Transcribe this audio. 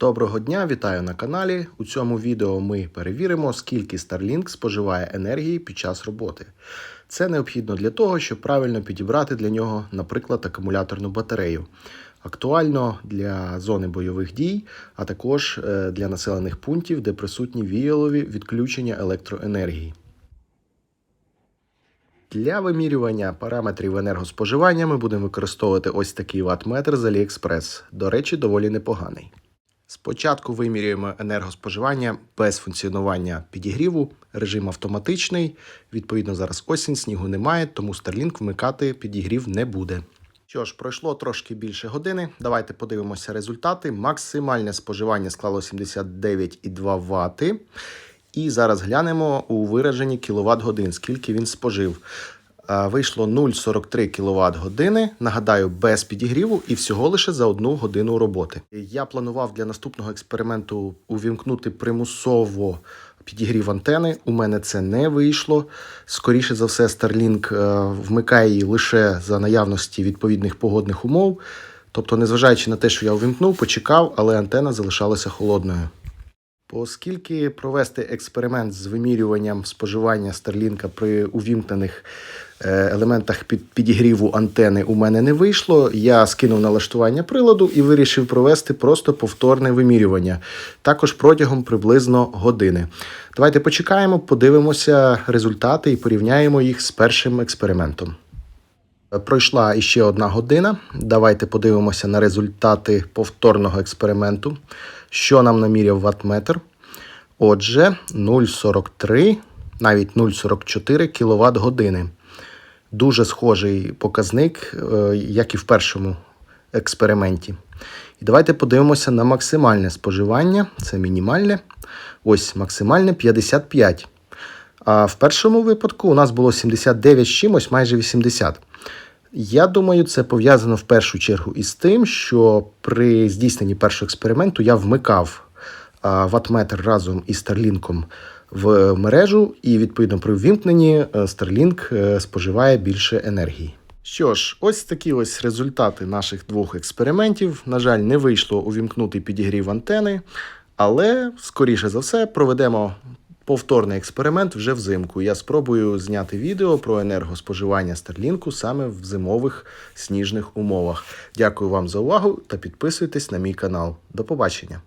Доброго дня, вітаю на каналі. У цьому відео ми перевіримо, скільки Starlink споживає енергії під час роботи. Це необхідно для того, щоб правильно підібрати для нього, наприклад, акумуляторну батарею. Актуально для зони бойових дій, а також е, для населених пунктів, де присутні віялові відключення електроенергії. Для вимірювання параметрів енергоспоживання ми будемо використовувати ось такий ваттметр з AliExpress. До речі, доволі непоганий. Спочатку вимірюємо енергоспоживання без функціонування підігріву, режим автоматичний. Відповідно, зараз осінь, снігу немає, тому Starlink вмикати підігрів не буде. Що ж, пройшло трошки більше години. Давайте подивимося результати. Максимальне споживання склало 79,2 Вт. І зараз глянемо у вираженні кіловат годин, скільки він спожив. Вийшло 0,43 кВт години. Нагадаю, без підігріву і всього лише за одну годину роботи. Я планував для наступного експерименту увімкнути примусово підігрів антени. У мене це не вийшло. Скоріше за все, Starlink е, вмикає її лише за наявності відповідних погодних умов. Тобто, незважаючи на те, що я увімкнув, почекав, але антена залишалася холодною. Оскільки провести експеримент з вимірюванням споживання Старлінка при увімкнених е, елементах під підігріву антени у мене не вийшло, я скинув налаштування приладу і вирішив провести просто повторне вимірювання, також протягом приблизно години. Давайте почекаємо, подивимося результати і порівняємо їх з першим експериментом. Пройшла іще одна година. Давайте подивимося на результати повторного експерименту. Що нам наміряв ваттметр? Отже, 0,43, навіть 0,44 кВт години. Дуже схожий показник, е, як і в першому експерименті. І давайте подивимося на максимальне споживання. Це мінімальне. Ось максимальне 55. А в першому випадку у нас було 79 з чимось, майже 80. Я думаю, це пов'язано в першу чергу із тим, що при здійсненні першого експерименту я вмикав а, ваттметр разом із Starlink в мережу, і відповідно при ввімкненні е, Starlink е, споживає більше енергії. Що ж, ось такі ось результати наших двох експериментів. На жаль, не вийшло увімкнути підігрів антени, але скоріше за все проведемо повторний експеримент вже взимку. Я спробую зняти відео про енергоспоживання Стерлінку саме в зимових сніжних умовах. Дякую вам за увагу та підписуйтесь на мій канал. До побачення!